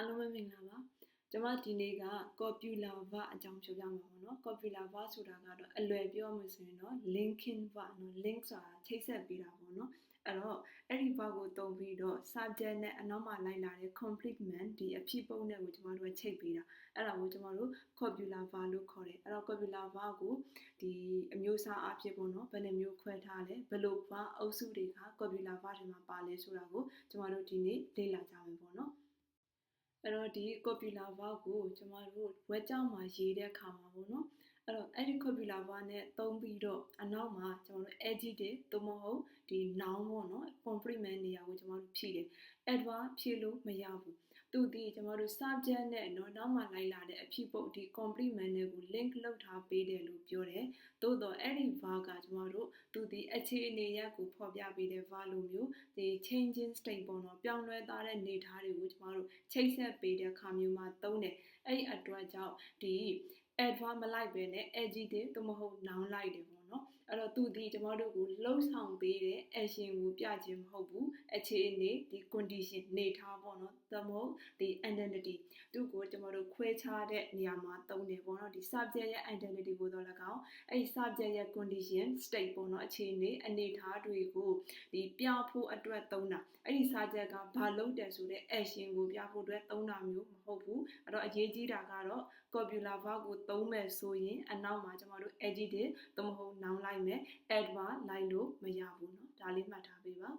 အားလုံးပဲမင်္ဂလာပါကျွန်မဒီနေ့က copula verb အကြောင်းပြောပြမှာပေါ့နော် copula verb ဆိုတာကတော့အလွယ်ပြောမှဆိုရင်တော့ linking verb နော် link ဆိုတာချိတ်ဆက်ပေးတာပေါ့နော်အဲ့တော့အဲ့ဒီ verb ကိုတုံးပြီးတော့ subject နဲ့အနောက်မှာလိုက်လာတဲ့ complement ဒီအဖြစ်ပုံနဲ့ကိုကျွန်တော်တို့ချိတ်ပေးတာအဲ့ဒါကိုကျွန်တော်တို့ copula verb လို့ခေါ်တယ်အဲ့တော့ copula verb ကိုဒီအမျိုးအစားအဖြစ်ပေါ့နော်ဘယ်နှမျိုးခွဲထားလဲဘယ်လို verb အုပ်စုတွေက copula verb တွေမှာပါလဲဆိုတာကိုကျွန်တော်တို့ဒီနေ့လေ့လာကြမယ်ပေါ့နော် အဲ့တော့ဒီ copula verb ကိုကျမတို့ဝက်ကြောင်းမှာရေးတဲ့အခါမှာပေါ့နော်အဲ့တော့အဲ့ဒီ copula verb နဲ့သုံးပြီးတော့အနောက်မှာကျမတို့ adjective သို့မဟုတ်ဒီ noun ပေါ့နော် complement နေရာကိုကျမတို့ဖြည့်တယ် adverb ဖြည့်လို့မရဘူး သူဒီကျမတို့ subject နဲ့နော်နောက်မှလိုက်လာတဲ့အဖြစ်ပုတ်ဒီ complement နဲ့ကို link လုပ်ထားပေးတယ်လို့ပြောတယ်သို့တော့အဲ့ဒီ verb ကကျမတို့သူဒီအခြေအနေရက်ကိုဖော်ပြပေးတဲ့ verb လိုမျိုးဒီ changing state ပေါ့နော်ပြောင်းလဲသွားတဲ့နေသားတွေကိုကျမတို့ချိတ်ဆက်ပေးတဲ့အခါမျိုးမှာသုံးတယ်အဲ့ဒီအတွက်ကြောင့်ဒီ adverb မလိုက်ပဲနဲ့ adjective သို့မဟုတ် noun လိုက်တယ်ပေါ့နော် အဲ့တော့သူဒီကျမတို့ကိုလှုပ်ဆောင်ပေးတဲ့ action ကိုပြခြင်းမဟုတ်ဘူးအခြေအနေဒီ condition နေထားပေါ့နော်သို့မဟုတ်ဒီ identity သူ့ကိုကျမတို့ခွဲခြားတဲ့နေရာမှာသုံးတယ်ပေါ့နော်ဒီ subject ရဲ့ identity ကိုတော့၎င်းအဲ့ဒီ subject ရဲ့ condition state ပေါ့နော်အခြေအနေအနေထားတွေကိုဒီပြဖို့အတွက်သုံးတာအဲ့ဒီ subject ကဘာလုပ်တယ်ဆိုတဲ့ action ကိုပြဖို့အတွက်သုံးတာမျိုးမဟုတ်ဘူးအဲ့တော့အရေးကြီးတာကတော့ copula verb ကိုသုံးမယ်ဆိုရင်အနောက်မှာကျမတို့ adjective သို့မဟုတ် noun လိုက်မယ် adverb လိုက်လို့မရဘူးเนาะဒါလေးမှတ်ထားပေးပါ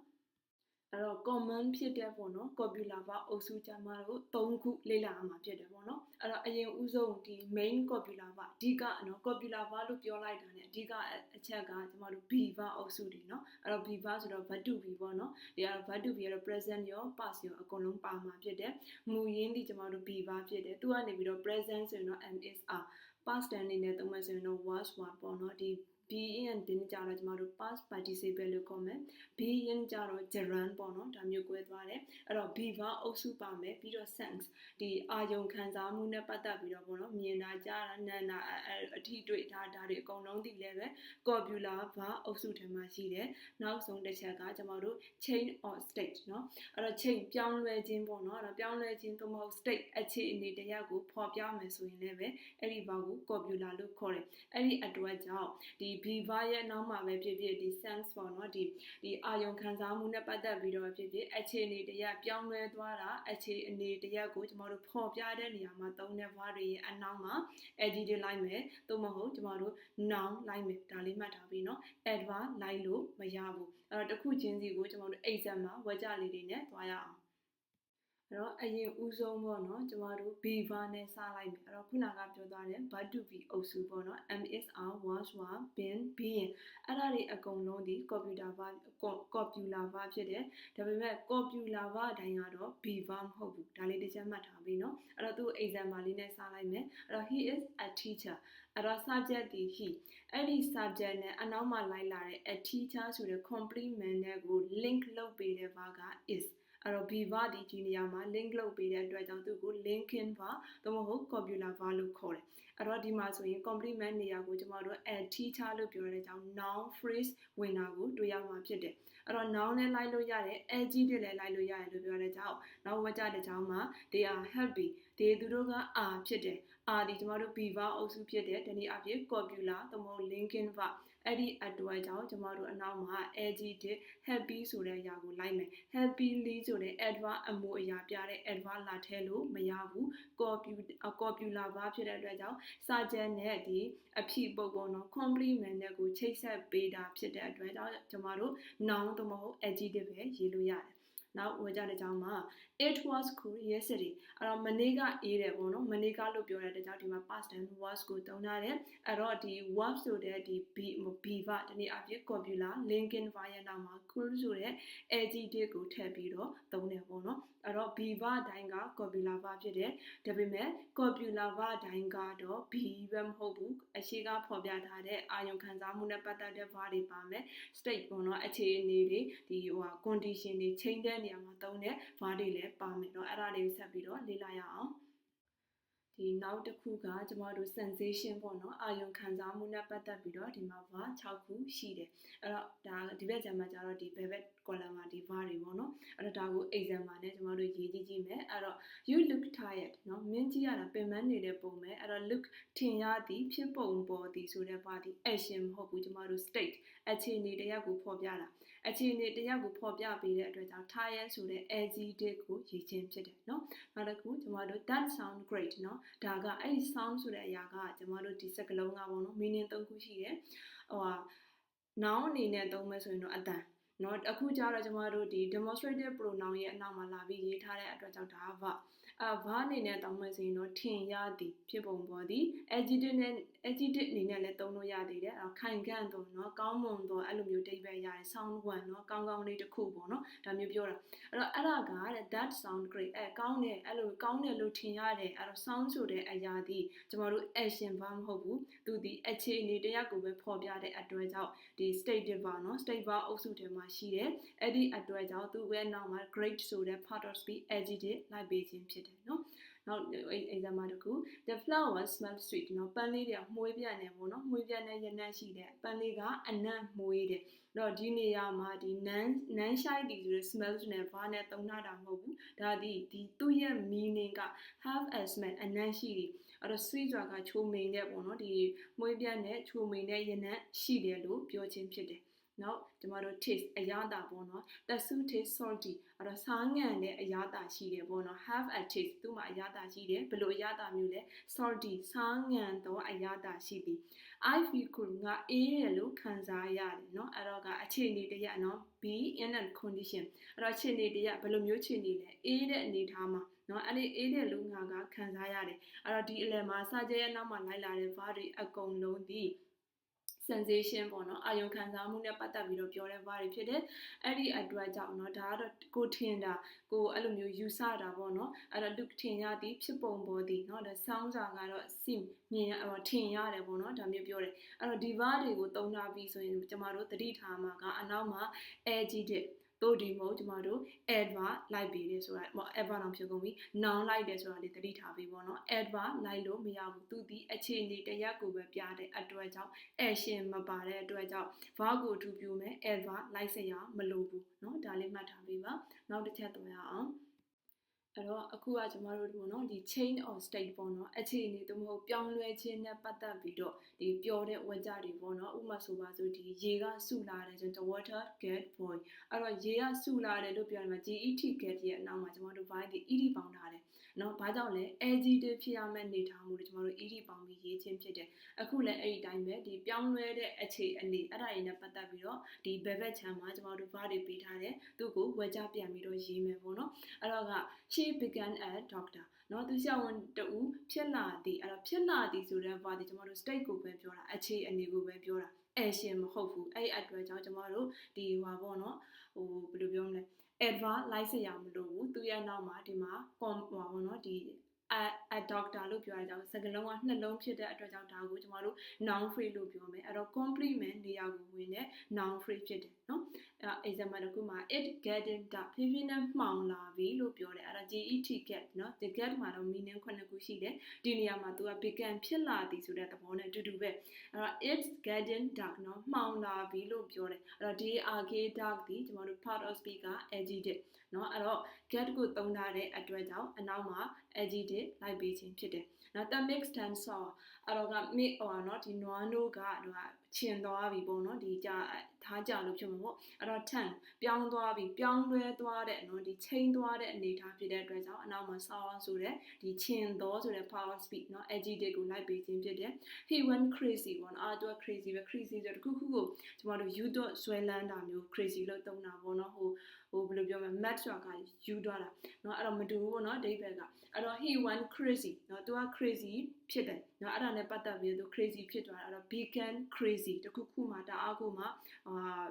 အဲ့တော့ common ဖြစ်တဲ့ပေါ့နော် copula verb အုပ်စုကျမတို့၃ခုလေ့လာရမှာဖြစ်တယ်ပေါ့နော်အဲ့တော့အရင်ဦးဆုံးဒီ main copula verb အဓိကနော် copula verb လို့ပြောလိုက်တာ ਨੇ အဓိကအချက်ကကျမတို့ be verb အုပ်စုတွေနော်အဲ့တော့ be verb ဆိုတော့ verb to be ပေါ့နော်ဒီကတော့ verb to be ကတော့ present ရော past ရောအကုန်လုံးပါမှာဖြစ်တယ်မူရင်းဒီကျမတို့ be verb ဖြစ်တယ်သူကနေပြီးတော့ present ဆိုရင်တော့ am is are past tense အနေနဲ့သုံးမယ်ဆိုရင်တော့ was were ပေါ့နော်ဒီ being တင်းကြတော့ကျမတို့ past participle လို့ခေါ်မယ် being ကြတော့ gerund ပေါ့နော်ဒါမျိုး꿰သွားတယ်အဲ့တော့ be verb အုပ်စုပါမယ်ပြီးတော့ sense ဒီအာယုံခံစားမှုနဲ့ပတ်သက်ပြီးတော့ပေါ့နော်မြင်တာကြားတာနားတာအထီးတွေ့ဒါဒါတွေအကုန်လုံးသိလဲပဲ copula verb အုပ်စုထဲမှာရှိတယ်နောက်ဆုံးတစ်ချက်ကကျမတို့ change or state เนาะအဲ့တော့ change ပြောင်းလဲခြင်းပေါ့နော်အဲ့တော့ပြောင်းလဲခြင်းသို့မဟုတ် state အခြေအနေတရက်ကိုဖော်ပြမယ်ဆိုရင်လည်းပဲအဲ့ဒီ verb ကို copula လို့ခေါ်တယ်အဲ့ဒီအတွက်ကြောင့်ဒီ behavior ရဲ့နောက်မှာပဲဖြစ်ဖြစ်ဒီ sense ပေါ့နော်ဒီဒီအာယုံခံစားမှုနဲ့ပတ်သက်ပြီးတော့ဖြစ်ဖြစ်အခြေအနေတရက်ပြောင်းလဲသွားတာအခြေအနေတရက်ကိုကျွန်တော်တို့ဖော်ပြတဲ့နေရာမှာသုံးတဲ့ verb တွေရဲ့အနောက်မှာ adjective လိုက်မယ်သို့မဟုတ်ကျွန်တော်တို့ noun လိုက်မယ်ဒါလေးမှတ်ထားပြီးနော် adverb လိုက်လို့မရဘူးအဲ့တော့တစ်ခုချင်းစီကိုကျွန်တော်တို့ exam မှာဝါကြလေးတွေနဲ့သွားရအောင် အဲ့တော့အရင်ဦးဆုံးပေါ့နော်ကျမတို့ be verb နဲ့စလိုက်မယ်အဲ့တော့ခုနကပြောသွားတဲ့ verb to be အုပ်စုပေါ့နော် am is are was were been being အဲ့ဒါတွေအကုန်လုံးဒီ computer verb copula verb ဖြစ်တယ်ဒါပေမဲ့ copula verb အတိုင်းကတော့ be verb မဟုတ်ဘူးဒါလေးတစ်ချက်မှတ်ထားပြီးနော်အဲ့တော့သူ example လေးနဲ့စလိုက်မယ်အဲ့တော့ he is a teacher အဲ့တော့ subject ဒီ he အဲ့ဒီ subject နဲ့အနောက်မှာလိုက်လာတဲ့ a teacher ဆိုတဲ့ complement နဲ့ကို link လုပ်ပေးတဲ့ verb က is အဲ့တော့ be verb ဒီဒီနေရာမှာ link လုပ်ပေးတဲ့အတွက်ကြောင့်သူ့ကို linking verb သို့မဟုတ် copula verb လို့ခေါ်တယ်အဲ့တော့ဒီမှာဆိုရင် complement နေရာကိုကျမတို့ a teacher လို့ပြောတဲ့အကြောင်း noun phrase ဝင်တာကိုတွေ့ရမှာဖြစ်တယ်အဲ့တော့ noun နဲ့လိုက်လို့ရတယ် adjective လည်းလိုက်လို့ရတယ်လို့ပြောတဲ့ကြောင့်နောက်ဝကြတဲ့ကြောင်းမှာ they are happy ဒီသူတို့က are ဖြစ်တယ် are ဒီကျမတို့ be verb အုပ်စုဖြစ်တယ်ဒီနေ့အဖြစ် copula သို့မဟုတ် linking verb အဲ့ဒီအတွက်ကြောင့်ကျမတို့အနောက်မှာ adjective happy ဆိုတဲ့အရာကိုလိုက်မယ် happily ဆိုတဲ့ adverb အမှုအရာပြတဲ့ adverb လာထည့်လို့မရဘူး copula verb ဖြစ်တဲ့အတွက်ကြောင့်စာကျန်နဲ့ဒီအဖြစ်ပုတ်ပေါ့နော် complement နဲ့ကိုချိတ်ဆက်ပေးတာဖြစ်တဲ့အတွက်ကြောင့်ကျမတို့ noun သို့မဟုတ် adjective ပဲရေးလို့ရတယ် နောက်ဝေကြတဲ့ကြောင်းမှာ it was cool yesterday အဲ့တော့မနေ့ကအေးတယ်ပေါ့နော်မနေ့ကလို့ပြောတဲ့ကြောင်းဒီမှာ past tense was ကိုသုံးထားတယ်အဲ့တော့ဒီ was ဆိုတဲ့ဒီ be be verb ဒီနေ့အဖြစ် copula linking verb ရဲ့နောက်မှာ cool ဆိုတဲ့ adjective ကိုထည့်ပြီးတော့သုံးတယ်ပေါ့နော်အဲ့တော့ be verb အတိုင်းက copula verb ဖြစ်တယ်ဒါပေမဲ့ copula verb အတိုင်းကတော့ be ပဲမဟုတ်ဘူးအရှိကဖော်ပြထားတဲ့အာယုံခံစားမှုနဲ့ပတ်သက်တဲ့ verb တွေပါမယ် state ပေါ့နော်အခြေအနေတွေဒီဟိုဟာ condition တွေ change တဲ့နေရာမှာသုံးတဲ့ verb တွေလည်းပါမယ်เนาะအဲ့ဒါလေးဆက်ပြီးတော့လေ့လာရအောင်ဒီ ဒီနောက်တစ်ခုကကျမတို့ sensation ပေါ့နော်အာယုံခံစားမှုနဲ့ပတ်သက်ပြီးတော့ဒီမှာ var 6ခုရှိတယ်အဲ့တော့ဒါဒီဘက်ကျမ်းမှာကျတော့ဒီ velvet column မှာဒီ var တွေပေါ့နော်အဲ့တော့ဒါကို exam မှာねကျမတို့ရေးကြည့်ကြည့်မယ်အဲ့တော့ you look tired နော်မင်းကြီးရတာပင်ပန်းနေတဲ့ပုံပဲအဲ့တော့ look ထင်ရသည်ဖြစ်ပုံပေါ်သည်ဆိုတဲ့ပါဒီ action မဟုတ်ဘူးကျမတို့ state အခြေအနေတရက်ကိုဖော်ပြတာအခြေအနေတရက်ကိုဖော်ပြပေးတဲ့အတွက်ကြောင့် tired ဆိုတဲ့ adjective ကိုရေးခြင်းဖြစ်တယ်နော်နောက်တစ်ခုကျမတို့ that sound great နော်ဒါကအဲ့ဒီ sound ဆိုတဲ့အရာကကျမတို့ဒီစကားလုံးကပေါ့နော် meaning ၃ခုရှိတယ်ဟိုဟာ noun အနေနဲ့သုံးမယ်ဆိုရင်တော့အတန်နော်အခုကျတော့ကျမတို့ဒီ demonstrative pronoun ရဲ့အနောက်မှာလာပြီးရေးထားတဲ့အတွက်ကြောင့်ဒါကအဘာအနေနဲ့တောင်းမယ်ဆိုရင်တော့ထင်ရသည်ဖြစ်ပုံပေါ်သည် adjective နဲ့ adjective အနေနဲ့လည်းသုံးလို့ရသေးတယ်အဲခိုင်ခန့်တော့เนาะကောင်းမွန်တော့အဲ့လိုမျိုးတိတ်ပဲရတယ် sound one เนาะကောင်းကောင်းလေးတစ်ခုပေါ့เนาะဒါမျိုးပြောတာအဲ့တော့အဲ့ဒါကတဲ့ that sound great အဲကောင်းတယ်အဲ့လိုကောင်းတယ်လို့ထင်ရတယ်အဲ့တော့ sound ဆိုတဲ့အရာဒီကျမတို့ action ဘာမဟုတ်ဘူးသူဒီအခြေအနေတရက်ကိုပဲဖော်ပြတဲ့အတွက်ကြောင့်ဒီ stative verb เนาะ state verb အုပ်စုထဲမှာရှိတယ်အဲ့ဒီအတွက်ကြောင့်သူ့ရဲ့နောက်မှာ great ဆိုတဲ့ part of speech adjective လိုက်ပေးခြင်းဖြစ်တယ်เนาะ နောက်အိမ်သမားတကူ the flower smell sweet နော်ပန်းလေးတွေကမှုေးပြတ်နေပေါ့နော်မှုေးပြတ်နေရနံ့ရှိတဲ့ပန်းလေးကအနံ့မှုေးတယ်တော့ဒီနေရာမှာဒီ nan nan shy ဒီဆိုတဲ့ smell နဲ့ bar နဲ့သုံးထားတာမဟုတ်ဘူးဒါဒီဒီသူ့ရဲ့ meaning က have a smell အနံ့ရှိတယ်အဲ့တော့ sweet ဆိုတာကချိုမိန်တဲ့ပေါ့နော်ဒီမှုေးပြတ်နဲ့ချိုမိန်တဲ့ရနံ့ရှိတယ်လို့ပြောခြင်းဖြစ်တယ် နော်ကျမတို့ taste အရသာပေါ့နော် tatsu taste salty အဲ့တော့စားငံ့တဲ့အရသာရှိတယ်ပေါ့နော် have a taste သူ့မှာအရသာရှိတယ်ဘလို့အရသာမျိုးလဲ salty စားငံ့တော့အရသာရှိသည် i feel good ငါအေးရလို့ခံစားရတယ်နော်အဲ့တော့ကအခြေအနေတရနော် be in a condition အဲ့တော့အခြေအနေတရဘယ်လိုမျိုးအခြေအနေလဲအေးတဲ့အနေထားမှာနော်အဲ့ဒီအေးတဲ့လူငါကခံစားရတယ်အဲ့တော့ဒီအလယ်မှာစာကြဲရဲ့နောက်မှာလိုက်လာတဲ့ vari အကုန်လုံးဒီ sensation ပေါ့နော်အာယုံခံစားမှုနဲ့ပတ်သက်ပြီးတော့ပြောတဲ့ဘာတွေဖြစ်တယ်အဲ့ဒီအတွက်ကြောင့်နော်ဒါကတော့ကိုထင်တာကိုအဲ့လိုမျိုးယူဆတာပေါ့နော်အဲ့တော့ look ထင်ရသည်ဖြစ်ပုံပေါ်သည်နော်ဒါဆောင်းစာကတော့ sim မြင်ရထင်ရတယ်ပေါ့နော်ဒါမျိုးပြောတယ်အဲ့တော့ဒီဘာတွေကိုသုံးထားပြီးဆိုရင်ကျမတို့သတိထားမှာကအနောက်မှာ agitated တို့ဒီမို့ကျမတို့ adva လိုက်ပေးတယ်ဆိုတာဟော adva တော့ဖြစ်ကုန်ပြီ noun လိုက်တယ်ဆိုတာလေးသတိထားပေးပေါ့နော် adva လိုက်လို့မရဘူးသူဒီအခြေအနေတရက်ကိုပဲပြတဲ့အတွက်ကြောင့် action မပါတဲ့အတွက်ကြောင့် verb ကိုထူပြမယ် adva လိုက်စရာမလိုဘူးနော်ဒါလေးမှတ်ထားပေးပါနောက်တစ်ချက်တွေ့ရအောင် အဲ့တော့အခုကကျမတို့ပေါ့နော်ဒီ chain of state ပေါ့နော်အခြေအနေသို့မဟုတ်ပြောင်းလဲခြင်းနဲ့ပတ်သက်ပြီးတော့ဒီပြောတဲ့ဝကြတွေပေါ့နော်ဥပမာဆိုပါဆိုဒီရေကစုလာတယ်ဆိုတော့ water get boy အဲ့တော့ရေကစုလာတယ်လို့ပြောရမှာ get get ရဲ့အနောက်မှာကျမတို့ by ဒီ ed ပေါင်းထားတယ် နော်ဘာကြောင့်လဲ adjective ဖြစ်ရမယ့်နေထားမှုတွေကျမတို့ ed ပေါင်းပြီးရေးခြင်းဖြစ်တယ်အခုလည်းအဲ့ဒီတိုင်းပဲဒီပြောင်းလဲတဲ့အခြေအနေအဲ့ဒါရင်းနဲ့ပတ်သက်ပြီးတော့ဒီ bevet ချမ်းမှာကျမတို့ var တွေပေးထားတယ်သူ့ကိုဝကြပြန်ပြီးတော့ရေးမယ်ပေါ့နော်အဲ့တော့က she began a doctor เนาะသူဆရာဝန်တူဖြစ်လာသည်အဲ့တော့ဖြစ်လာသည်ဆိုတဲ့ var ဒီကျမတို့ state ကိုပဲပြောတာအခြေအနေကိုပဲပြောတာ action မဟုတ်ဘူးအဲ့အတွက်ကြောင့်ကျမတို့ဒီဟွာပေါ့နော်ဟိုဘယ်လိုပြောမလဲ advance လိုက်စရာမလိုဘူးသူရဲ့နောက်မှာဒီမှာ com ဟောပေါ့နော်ဒီ a doctor လို့ပြောရကြအောင်စကားလုံးကနှလုံးဖြစ်တဲ့အတွက်ကြောင့်ဒါကိုကျွန်တော်တို့ noun phrase လို့ပြောမယ်အဲ့တော့ complement နေရာကိုဝင်တဲ့ noun phrase ဖြစ်တယ်နော် အဲ example တစ်ခုမှာ it getting dark ဖြည်းဖြည်းနဲ့မှောင်လာပြီလို့ပြောတယ်အဲ့ဒါ get get เนาะ the get မှာတော့ meaning ခုနှစ်ခုရှိတယ်ဒီနေရာမှာသူက began ဖြစ်လာသည်ဆိုတဲ့သဘောနဲ့အတူတူပဲအဲ့တော့ it's getting dark เนาะမှောင်လာပြီလို့ပြောတယ်အဲ့တော့ဒီ are get dark ဒီကျမတို့ part of speak က adjective เนาะအဲ့တော့ get ကိုသုံးထားတဲ့အတွက်ကြောင့်အနောက်မှာ adjective လိုက်ပေးခြင်းဖြစ်တယ်။နောက် that makes tense saw အဲ့တော့က make ဟောနော်ဒီနွားနိုးကတော့ချင်သွားပြီပေါ့နော်ဒီကြာ ထားကြလို့ဖြစ်မှာပေါ့အဲ့တော့ turn ပြောင်းသွားပြီးပြောင်းလဲသွားတဲ့နော်ဒီချိန်သွားတဲ့အနေအထားဖြစ်တဲ့အတွက်ကြောင့်အနောက်မှာ sound ဆိုတဲ့ဒီချင်သောဆိုတဲ့ power speed နော် adjective ကိုလိုက်ပေးခြင်းဖြစ်တယ် he went crazy ပေါ့နော်အာသူက crazy ပဲ crazy ဆိုတော့တခုခုကိုကျမတို့ you dot ဆွဲလန်းတာမျိုး crazy လို့သုံးတာပေါ့နော်ဟိုဟိုဘယ်လိုပြောမလဲ match ဆိုတာက you dot တာနော်အဲ့တော့မတူဘူးပေါ့နော်ဒိဗယ်ကအဲ့တော့ he went crazy နော်သူက crazy ဖြစ်တယ်နော်အဲ့ဒါနဲ့ပတ်သက်ပြီးသူ crazy ဖြစ်သွားတာအဲ့တော့ began crazy တခုခုမှတအားကိုမှ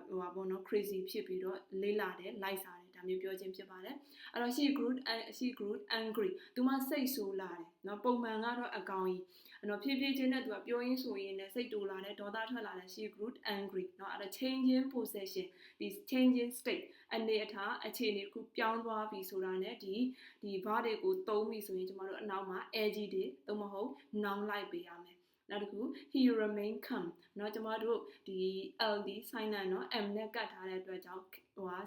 ဟိုဟာပေါ့နော် crazy ဖြစ်ပြီးတော့လေးလာတယ်လိုက်စားတယ်ဒါမျိုးပြောခြင်းဖြစ်ပါတယ်အဲ့တော့ she grew she grew angry သူမစိတ်ဆိုးလာတယ်နော်ပုံမှန်ကတော့အကောင်ကြီးနော်ဖြည်းဖြည်းချင်းနဲ့သူကပြောရင်းဆိုရင်းနဲ့စိတ်တူလာတယ်ဒေါသထွက်လာတယ် she grew angry နော်အဲ့ဒါ changing possession ဒီ changing state အနေအထားအခြေအနေတစ်ခုပြောင်းသွားပြီဆိုတာနဲ့ဒီဒီဘာတွေကိုသုံးပြီဆိုရင်ကျမတို့အနောက်မှာ ag တွေသုံးမဟုတ် noun လိုက်ပေးရမယ် နောက်တစ်ခု he remain calm เนาะကျမတို့ဒီ ld sign နဲ့เนาะ m နဲ့ကတ်ထားတဲ့အတွက်ကြောင့်ဟိုဟာ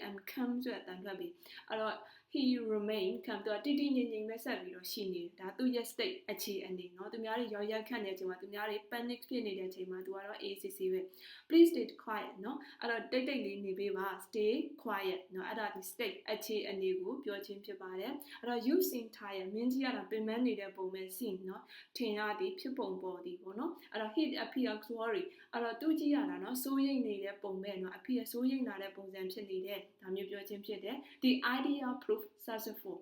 cam calm ဆိုတဲ့အတန်ထွက်ပြီအဲ့တော့ he remain ခံတော့တိတိငြိမ်ငြိမ်ပဲဆက်ပြီးတော့ရှိနေတယ်ဒါသူ့ရဲ့ state အခြေအနေเนาะသူများတွေရောရက်ခတ်နေတဲ့အချိန်မှာသူများတွေ panic ဖြစ်နေတဲ့အချိန်မှာသူကတော့ ACC ပဲ please stay quiet เนาะအဲ့တော့တိတ်တိတ်လေးနေပေးပါ stay quiet เนาะအဲ့ဒါဒီ state အခြေအနေကိုပြောခြင်းဖြစ်ပါတယ်အဲ့တော့ you seem tired မင်းကြီးကပင်ပန်းနေတဲ့ပုံပဲ seem เนาะထင်ရသည်ဖြစ်ပုံပေါ်သည်ပေါ့เนาะအဲ့တော့ he appear sorry အဲ့တော့သူကြည့်ရတာเนาะစိုးရိမ်နေတဲ့ပုံပဲเนาะ appear စိုးရိမ်လာတဲ့ပုံစံဖြစ်နေတဲ့ဒါမျိုးပြောခြင်းဖြစ်တယ် the idea proof successful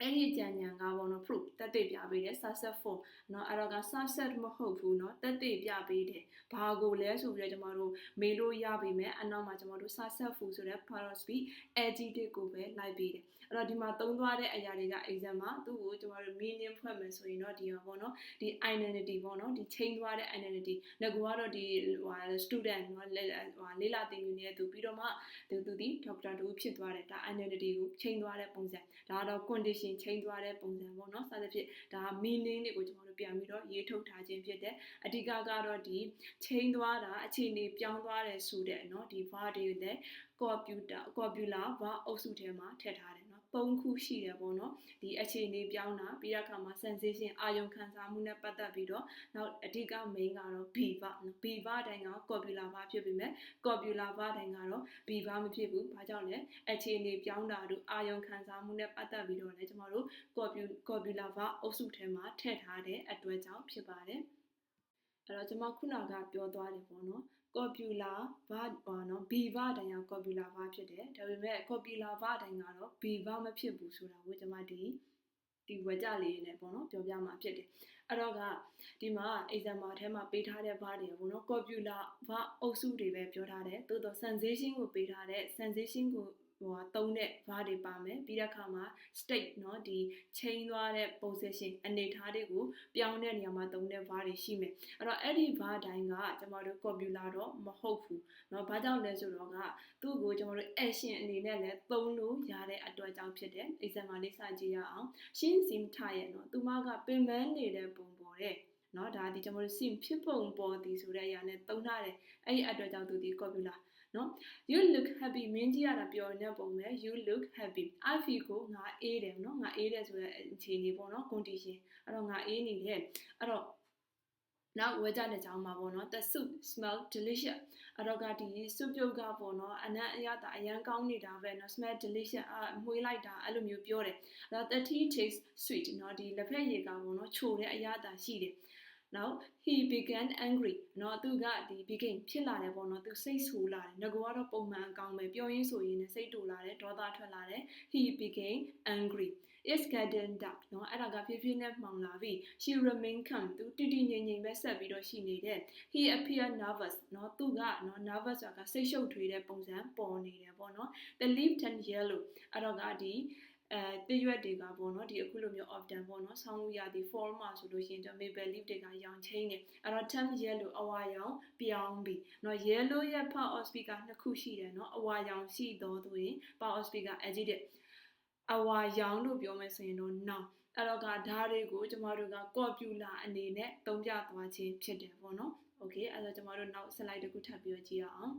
အဲ့ဒီကြံဉာဏ်ကပေါ့နော် proof တက်သိပြပေးတယ် successful เนาะအဲ့တော့က success မဟုတ်ဘူးเนาะတက်သိပြပေးတယ်ဘာကိုလဲဆိုပြီးတော့ကျွန်တော်တို့မေးလို့ရပြီမဲ့အနောက်မှာကျွန်တော်တို့ successful ဆိုတဲ့ parosby adjective ကိုပဲလိုက်ပေးတယ် အဲ့တော့ဒီမှာသုံးသွားတဲ့အရာတွေက exam မှာသူ့ကိုကျွန်တော်တို့ meaning ဖွဲ့မယ်ဆိုရင်တော့ဒီပါပေါ့နော်ဒီ identity ပေါ့နော်ဒီ change သွားတဲ့ identity ငါကတော့ဒီဟို student เนาะဟိုလေးလာတင်ယူနေတဲ့သူပြီးတော့မှသူသူဒီ doctor တူဖြစ်သွားတယ်ဒါ identity ကို change သွားတဲ့ပုံစံဒါကတော့ condition change သွားတဲ့ပုံစံပေါ့နော်စသဖြင့်ဒါ meaning တွေကိုကျွန်တော်တို့ပြန်ပြီးတော့ရေးထုတ်ထားခြင်းဖြစ်တယ်အဓိကကတော့ဒီ change သွားတာအခြေအနေပြောင်းသွားတယ်ဆိုတဲ့เนาะဒီ verb တွေလည်း computer popular verb အုပ်စုထဲမှာထည့်ထားတယ် ယ် သုံးခုရှိတယ်ပေါ့နော်ဒီအခြေအနေပြောင်းတာပြီးတဲ့အခါမှာ sensation အာယုံခံစားမှုနဲ့ပတ်သက်ပြီးတော့နောက်အဓိက main ကတော့ be verb နော် be verb တိုင်းက copula verb ဖြစ်ပေမဲ့ copula verb တိုင်းကတော့ be verb မဖြစ်ဘူးဘာကြောင့်လဲအခြေအနေပြောင်းတာတို့အာယုံခံစားမှုနဲ့ပတ်သက်ပြီးတော့လည်းကျမတို့ copula verb အုပ်စုထဲမှာထည့်ထားတဲ့အတွက်ကြောင့်ဖြစ်ပါတယ်အဲ့တော့ကျွန်မခုနကပြောသွားတယ်ပေါ့နော် copula ဘာပေါ့နော် b ဘာတိုင်းက copula ဘာဖြစ်တယ်ဒါပေမဲ့ copula ဘာတိုင်းကတော့ b ဘာမဖြစ်ဘူးဆိုတာကိုကျွန်မဒီဒီဝကြလေးနဲ့ပေါ့နော်ပြောပြမှာဖြစ်တယ်အဲ့တော့ကဒီမှာ exam ထဲမှာပေးထားတဲ့ဘာတွေပေါ့နော် copula ဘာအုပ်စုတွေပဲပြောထားတယ်သို့တော့ sensation ကိုပေးထားတဲ့ sensation ကို ဟိုဟာသုံးတဲ့ verb တွေပါမယ်ပြီးတဲ့အခါမှာ state เนาะဒီ change သွားတဲ့ position အနေထားတွေကိုပြောင်းတဲ့နေရာမှာသုံးတဲ့ verb တွေရှိမယ်အဲ့တော့အဲ့ဒီ verb တိုင်းကကျွန်တော်တို့ copula တော့မဟုတ်ဘူးเนาะဘာကြောင့်လဲဆိုတော့ကသူ့ကိုကျွန်တော်တို့ action အနေနဲ့လည်းသုံးလို့ရတဲ့အတွက်ကြောင့်ဖြစ်တယ် example လေးစကြည့်ရအောင်ရှင်းစင်ထားရဲ့เนาะသူမကပင်ပန်းနေတဲ့ပုံပေါ်တဲ့เนาะဒါဒီကျွန်တော်တို့ sim ဖြစ်ပုံပေါ်သည်ဆိုတဲ့အရာနဲ့သုံးထားတယ်အဲ့ဒီအတွက်ကြောင့်သူဒီ copula နော် you look happy မင်းကြီးရတာပျော်နေပုံပဲ you look happy i feel ကိုငါအေးတယ်နော်ငါအေးတယ်ဆိုတဲ့အခြေအနေပေါ့နော် condition အဲ့တော့ငါအေးနေတယ်အဲ့တော့နောက်ဝဲကြတဲ့ကြောင်းမှာပေါ့နော် the soup smell delicious အတော့ကဒီစုပ်ပြုတ်ကပေါ့နော်အနံ့အရသာအရန်ကောင်းနေတာပဲနော် smell delicious အမွေးလိုက်တာအဲ့လိုမျိုးပြောတယ်အဲ့တော့ the tea taste sweet နော်ဒီလက်ဖက်ရည်ကပေါ့နော်ချိုတဲ့အရသာရှိတယ် နောက် he began angry နော်သူကဒီ begin ဖြစ်လာတယ်ပေါ့နော်သူစိတ်ဆူလာတယ်ငါကတော့ပုံမှန်အကောင်ပဲပြောရင်းဆိုရင်းနဲ့စိတ်တူလာတယ်ဒေါသထွက်လာတယ် he began angry is getting dark နော်အဲ့ဒါကဖြည်းဖြည်းနဲ့မှောင်လာပြီ she remain calm သူတည်တည်ငြိမ်ငြိမ်ပဲဆက်ပြီးတော့ရှိနေတယ် he appeared nervous နော်သူကနော် nervous ဆိုတာကစိတ်ရှုပ်ထွေးတဲ့ပုံစံပေါ်နေတယ်ပေါ့နော် the leaf turned yellow အဲ့တော့ကဒီ အဲတရွက်တွေကပေါ့နော်ဒီအခုလိုမျိုး off down ပေါ့နော်ဆောင်းလို့ရသည် form မှာဆိုလို့ရှိရင်ကျွန်တော် maple leaf တွေကရောင်ချင်းနေအဲ့တော့ temp yellow အဝါရောင်ပြောင်းပြီနော် yellow ရဲ့ power of speaker နှစ်ခုရှိတယ်နော်အဝါရောင်ရှိတော့သူရင် power of speaker adjective အဝါရောင်လို့ပြောမယ်ဆိုရင်တော့ noun အဲ့တော့ကဒါတွေကိုကျမတို့က popular အနေနဲ့သုံးပြသွားခြင်းဖြစ်တယ်ပေါ့နော် okay အဲ့တော့ကျမတို့နောက် slide တစ်ခုထပ်ပြီးတော့ကြည့်ရအောင်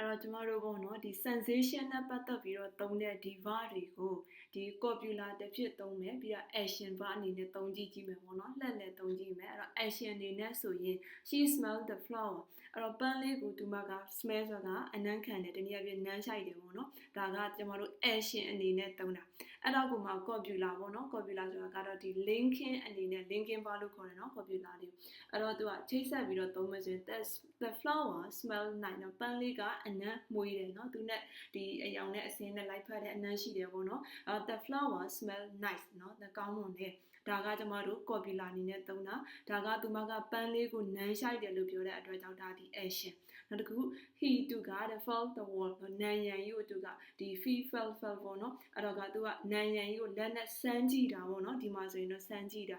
အဲ့တော့ကျမတို့ပေါ့နော်ဒီ sensation နဲ့ပတ်သက်ပြီးတော့သုံးတဲ့ဒီ verb တွေကိုဒီ copula တစ်ဖြစ်သုံးမယ်ပြီးတော့ action verb အနေနဲ့သုံးကြည့်ကြည့်မယ်ပေါ့နော်လှည့်လည်သုံးကြည့်မယ်အဲ့တော့ action အနေနဲ့ဆိုရင် she smelled the flower အဲ့တော့ပန်းလေးကိုသူမက smell ဆိုတာအနမ်းခံတယ်တနည်းအားဖြင့်နမ်းဆိုင်တယ်ပေါ့နော်ဒါကကျမတို့ action အနေနဲ့သုံးတာ အဲ့တော့ကိုမှ copula ပေါ့နော် copula ဆိုတာကတော့ဒီ linking အနေနဲ့ linking verb လို့ခေါ်တယ်နော် copula လေးအဲ့တော့သူကချိတ်ဆက်ပြီးတော့သုံးမယ်ဆိုရင် the the flower smell nice နော်ပန်းလေးကအနံ့မွေးတယ်နော်သူနဲ့ဒီအယောင်နဲ့အစင်းနဲ့လိုက်ဖက်တဲ့အနံ့ရှိတယ်ပေါ့နော်အဲ့ the flower smell nice နော်ဒါကောင်းမွန်တယ်ဒါကကျမတို့ copula အနေနဲ့သုံးတာဒါကသူမကပန်းလေးကိုနမ်းရှိုက်တယ်လို့ပြောတဲ့အတွက်ကြောင့်ဒါဒီ action နောက်တစ်ခု he သူက the fell the wall နန်ရန်ကြီးကိုသူကဒီ fe fell fell ပေါ့နော်အဲ့တော့ကသူကနန်ရန်ကြီးကိုလက်နဲ့စမ်းကြည့်တာပေါ့နော်ဒီမှာဆိုရင်တော့စမ်းကြည့်တာ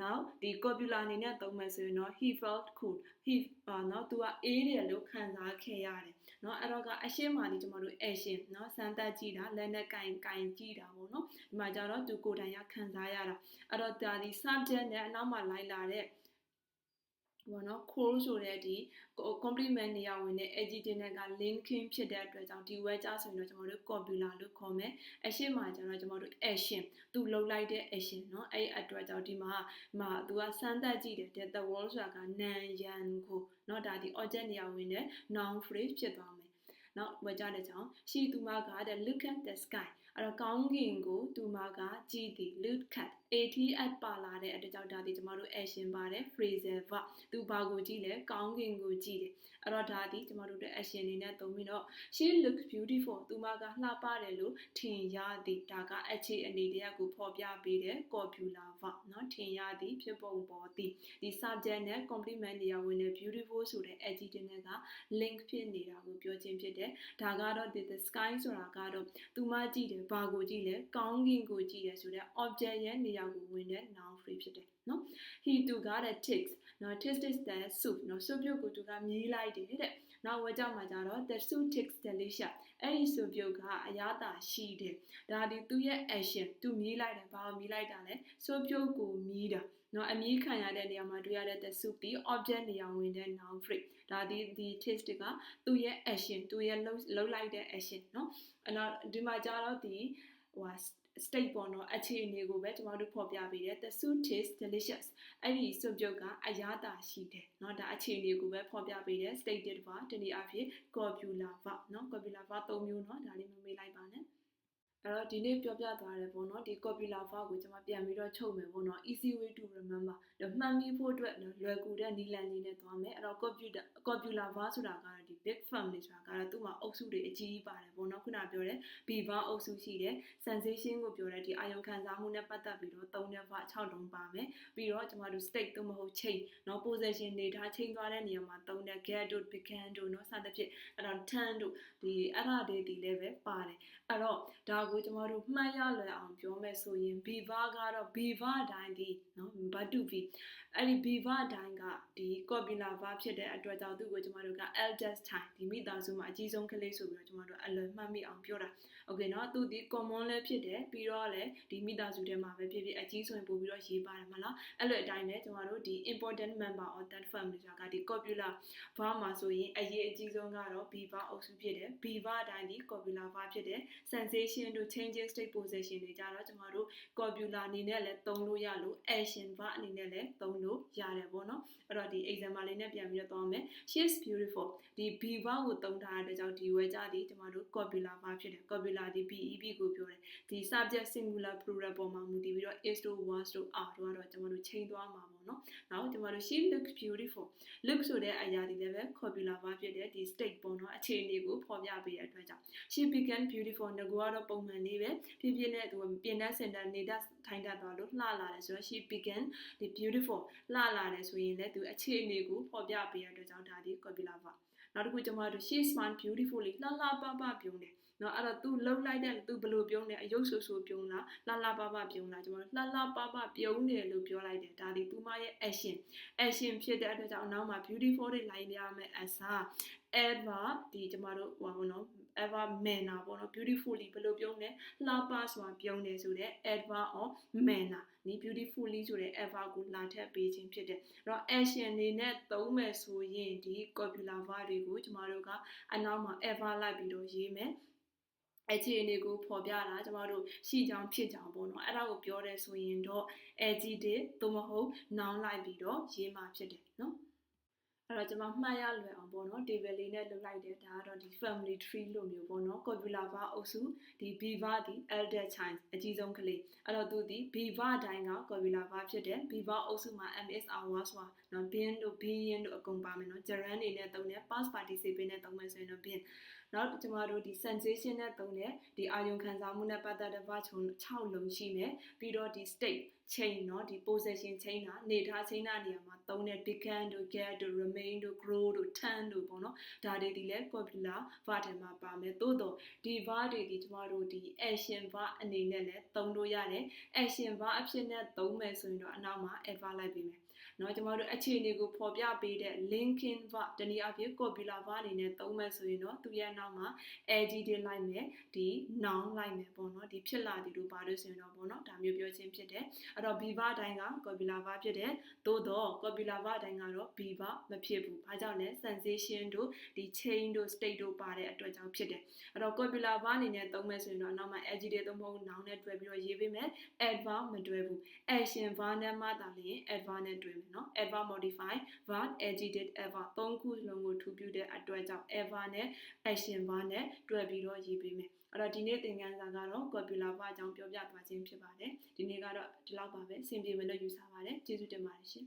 now ဒီ copula အနေနဲ့သုံးမယ်ဆိုရင်တော့ he felt cool he အာနော်သူကအေးတယ်လို့ခံစားခဲ့ရတယ်နော်အဲ့တော့ကအရှင်းမာဒီကျွန်တော်တို့ action နော်စမ်းသပ်ကြည့်တာလက်နဲ့ကင်ကင်ကြည့်တာပေါ့နော်ဒီမှာကျတော့သူကိုယ်တိုင်ကခံစားရတာအဲ့တော့ဒါဒီ subject နဲ့အနောက်မှာလိုက်လာတဲ့ ဘောနော် core ဆိုတဲ့ဒီ complement နေရာဝင်တဲ့ adjective နဲ့က linking ဖြစ်တဲ့အတွက်ကြောင့်ဒီ word ကြားဆိုရင်တော့ကျွန်တော်တို့ copula လို့ခေါ်မယ်အရှိမကျတော့ကျွန်တော်တို့ action သူလှုပ်လိုက်တဲ့ action เนาะအဲ့အတွက်ကြောင့်ဒီမှာမှာသူကစမ်းသပ်ကြည့်တယ် the wall ဆိုတာကနန်ရန်ကိုเนาะဒါဒီ object နေရာဝင်တဲ့ noun phrase ဖြစ်သွားမယ်နောက်ဝယ်ကြတဲ့ကြောင့်ရှိသူမက the look at the sky အဲ့တော့ကောင်းကင်ကိုသူမကကြည့်သည် look at ATS ပါလာတဲ့အတွက်ကြောင့်ဒါဒီကျမတို့ action ပါတယ် phrasal verb သူဘာကိုကြည့်လဲကောင်းကင်ကိုကြည့်တယ်အဲ့တော့ဒါဒီကျမတို့ရဲ့ action အနေနဲ့သုံးပြီးတော့ she looks beautiful သူမကလှပတယ်လို့ထင်ရသည်ဒါကအခြေအနေတရက်ကိုဖော်ပြပေးတဲ့ copula verb เนาะထင်ရသည်ဖြစ်ပုံပေါ်သည်ဒီ subject နဲ့ complement နေရာဝင်တဲ့ beautiful ဆိုတဲ့ adjective နဲ့က link ဖြစ်နေတာကိုပြောခြင်းဖြစ်တယ်ဒါကတော့ the sky ဆိုတာကတော့သူမကြည့်တယ်ဘာကိုကြည့်လဲကောင်းကင်ကိုကြည့်တယ်ဆိုတဲ့ object ရဲ့နေရာ ကိုဝင်တဲ့ noun phrase ဖြစ်တယ်နော် he too got a ticks နော် tasted the soup နော် soup ပြုတ်ကိုသူကမြည်လိုက်တယ်တဲ့နောက်ဝဲကြောက်မှာကြတော့ the soup tastes delicious အဲ့ဒီ soup ပြုတ်ကအရသာရှိတယ်ဒါဒီသူရဲ့ action သူမြည်လိုက်တယ်ဘာကိုမြည်လိုက်တာလဲ soup ပြုတ်ကိုမြည်တာနော်အမြည်ခံရတဲ့နေရာမှာတွေ့ရတဲ့ the soup ဒီ object နေရာဝင်တဲ့ noun phrase ဒါဒီဒီ taste ကသူ့ရဲ့ action သူ့ရဲ့လှုပ်လှုပ်လိုက်တဲ့ action နော်အဲ့တော့ဒီမှာကြတော့ဒီဟို state ပေါ့နော်အခြေအနေကိုပဲကျွန်တော်တို့ဖော်ပြပေးတယ် the soup tastes delicious အဲ့ဒီစုပ်ပြုတ်ကအရသာရှိတယ်เนาะဒါအခြေအနေကိုပဲဖော်ပြပေးတယ် stated verb တနည်းအားဖြင့် copula verb เนาะ copula verb ၃မျိုးเนาะဒါလေးမမေ့လိုက်ပါနဲ့ အဲ့တော့ဒီနေ့ပြောပြသွားတယ်ပေါ့နော်ဒီ copula verb ကိုကျွန်မပြန်ပြီးတော့ချုပ်မယ်ပေါ့နော် easy way to remember တော့မှတ်မိဖို့အတွက်လွယ်ကူတဲ့နည်းလမ်းလေးနဲ့သွားမယ်အဲ့တော့ copula copula verb ဆိုတာကတော့ဒီ big family ဆိုတာကတော့သူ့မှာအုပ်စုတွေအကြီးကြီးပါတယ်ပေါ့နော်ခုနပြောတဲ့ B verb အုပ်စုရှိတယ် sensation ကိုပြောတဲ့ဒီအာယုံခံစားမှုနဲ့ပတ်သက်ပြီးတော့၃တဲ့ verb 6လုံးပါမယ်ပြီးတော့ကျွန်မတို့ state သို့မဟုတ် chain เนาะ possession နေထားချိန်သွားတဲ့နေရာမှာ၃တဲ့ get တို့ began တို့เนาะစသဖြင့်အဲ့တော့ turn တို့ဒီအဲ့ဒါတွေဒီလည်းပဲပါတယ်အဲ့တော့ဒါကို ကိုကျမတို့မှတ်ရလွယ်အောင်ပြောမယ်ဆိုရင် Viva ကတော့ Viva တိုင်းဒီနော် Verb to be အဲ့ဒီ B verb အတိုင်းကဒီ copula verb ဖြစ်တဲ့အတွက်ကြောင့်သူ့ကိုကျွန်တော်တို့က eldest time ဒီမိသားစုမှာအကြီးဆုံးကလေးဆိုပြီးတော့ကျွန်တော်တို့အလွယ်မှတ်မိအောင်ပြောတာโอเคเนาะသူဒီ common လည်းဖြစ်တယ်ပြီးတော့လည်းဒီမိသားစုထဲမှာပဲဖြစ်ဖြစ်အကြီးဆိုရင်ပို့ပြီးတော့ရေးပါတယ်မလားအဲ့လိုအတိုင်းပဲကျွန်တော်တို့ဒီ important member of that family ဆိုတာကဒီ copula verb မှာဆိုရင်အရေးအကြီးဆုံးကတော့ B verb အုပ်စုဖြစ်တယ် B verb အတိုင်းဒီ copula verb ဖြစ်တယ် sensation တို့ changing state possession တွေကြတော့ကျွန်တော်တို့ copula အနေနဲ့လည်းသုံးလို့ရလို့ action verb အနေနဲ့လည်းသုံး လို့ရတယ်ပေါ့နော်အဲ့တော့ဒီ example လေးနဲ့ပြန်ပြီးတော့သွားမယ် she is beautiful ဒီ B verb ကိုသုံးထားတဲ့ကြောင့်ဒီဝဲကြသည်ကျွန်တော်တို့ copula verb ဖြစ်တယ် copula ဒီ BEP ကိုပြောတယ်ဒီ subject singular plural ပေါ်မှာမူတည်ပြီးတော့ is တို့ was တို့ are တို့ကတော့ကျွန်တော်တို့ချိန်သွားမှာပေါ့နော်နောက်ကျွန်တော်တို့ she looks beautiful look ဆိုတဲ့အရာဒီလည်းပဲ copula verb ဖြစ်တယ်ဒီ state ပေါ့နော်အခြေအနေကိုဖော်ပြပေးတဲ့အတွက်ကြောင့် she began beautiful ငကူကတော့ပုံမှန်လေးပဲဖြည်းဖြည်းနဲ့သူပြင်တဲ့စင်တာနေတာထိုင်တတ်သွားလို့လှလာတယ်ဆိုတော့ she began ဒီ beautiful လှလာတယ်ဆိုရင်လည်းသူအခြေအနေကိုဖော်ပြပေးတဲ့အတွက်ကြောင့်ဒါဒီ copula verb နောက်တစ်ခုကျွန်တော်တို့ she smiled beautifully လှလှပပပြုံးတယ်နော်အဲ့တော့ तू လှုပ်လိုက်တဲ့ तू ဘယ်လိုပြုံးလဲအယုတ်ဆူဆူပြုံးလားလှလှပပပြုံးလားကျွန်တော်လှလှပပပြုံးတယ်လို့ပြောလိုက်တယ်ဒါဒီ तू မရဲ့ action action ဖြစ်တဲ့အတွက်ကြောင့်နောက်မှာ beautiful တွေလိုက်ရမယ်အစား ever ဒီကျမတို့ဟိုပါနော် ever manner ပေါ့နော် beautifully ဘယ်လိုပြုံးလဲလှပစွာပြုံးတယ်ဆိုတဲ့ ever or manner ဒီ beautifully ဆိုတဲ့ ever ကိုလာထပ်ပေးခြင်းဖြစ်တယ်အဲ့တော့ action နေနဲ့သုံးမယ်ဆိုရင်ဒီ copula verb တွေကိုကျမတို့ကအနောက်မှာ ever လိုက်ပြီးတော့ရေးမယ်အခြေအနေကိုဖော်ပြတာကျမတို့ရှိကြောင်ဖြစ်ကြောင်ပေါ့နော်အဲ့ဒါကိုပြောရဲဆိုရင်တော့ adjective သို့မဟုတ် noun လိုက်ပြီးတော့ရေးမှာဖြစ်တယ်နော် အဲ့တော့ကျွန်မမှတ်ရလွယ်အောင်ပေါ့နော် table လေးနဲ့လုပ်လိုက်တယ်ဒါကတော့ဒီ family tree လို့မျိုးပေါ့နော် copula ဘာအုပ်စုဒီ biva ဒီ elder child အကြီးဆုံးကလေးအဲ့တော့သူဒီ biva တိုင်းက copula ဘာဖြစ်တယ် biva အုပ်စုမှာ msr was ဆိုတာနော် bin တို့ bin တို့အကုန်ပါမယ်နော် gerund နေနဲ့သုံးတယ် past participle နဲ့သုံးမယ်ဆိုရင်တော့ bin နောက်ကျမတို့ဒီ sensation နဲ့သုံးတယ်ဒီအာယုံခံစားမှုနဲ့ပတ်သက်တဲ့ verb 6လုံးရှိမယ်ပြီးတော့ဒီ state chain เนาะဒီ possession chain တာနေထားchain တာနေရာမှာသုံးတဲ့ become တို့ get တို့ remain တို့ grow တို့ turn တို့ပေါ့နော်ဒါတွေဒီလဲ popular verb ထဲမှာပါမယ်သို့တော့ဒီ verb တွေဒီကျမတို့ဒီ action verb အနေနဲ့လည်းသုံးလို့ရတယ် action verb အဖြစ်နဲ့သုံးမယ်ဆိုရင်တော့အနောက်မှာ adverb လိုက်ပေးမယ် เนาะကျမတို့အခြေအနေကိုဖော်ပြပေးတဲ့ linking verb တနည်းအားဖြင့် copula verb အနေနဲ့သုံးမယ်ဆိုရင်တော့သူရဲ့နောက်မှာ adjective လိုက်မယ်ဒီ noun လိုက်မယ်ပေါ့နော်ဒီဖြစ်လာသည်လို့ပါလို့ဆိုရင်တော့ပေါ့နော်ဒါမျိုးပြောချင်းဖြစ်တယ်အဲ့တော့ be verb အတိုင်းက copula verb ဖြစ်တယ်သို့တော့ copula verb အတိုင်းကတော့ be verb မဖြစ်ဘူးဘာကြောင့်လဲ sensation တို့ဒီ chain တို့ state တို့ပါတဲ့အတွက်ကြောင့်ဖြစ်တယ်အဲ့တော့ copula verb အနေနဲ့သုံးမယ်ဆိုရင်တော့နောက်မှာ adjective သုံးဖို့ noun နဲ့တွဲပြီးတော့ရေးပေးမယ် adverb မတွဲဘူး action verb နဲ့မှသာလျှင် adverb နဲ့တွဲ မယ်နော် adverb modify verb adjective adverb သုံးခုလုံးကိုထူပြတဲ့အတွက်ကြောင့် adverb နဲ့ action verb နဲ့တွဲပြီးတော့ရေးပေးမယ်အဲ့တော့ဒီနေ့သင်ခန်းစာကတော့ copula verb အကြောင်းပြောပြသွားခြင်းဖြစ်ပါတယ်ဒီနေ့ကတော့ဒီလောက်ပါပဲအဆင်ပြေမယ်လို့ယူဆပါတယ်ကျေးဇူးတင်ပါတယ်ရှင်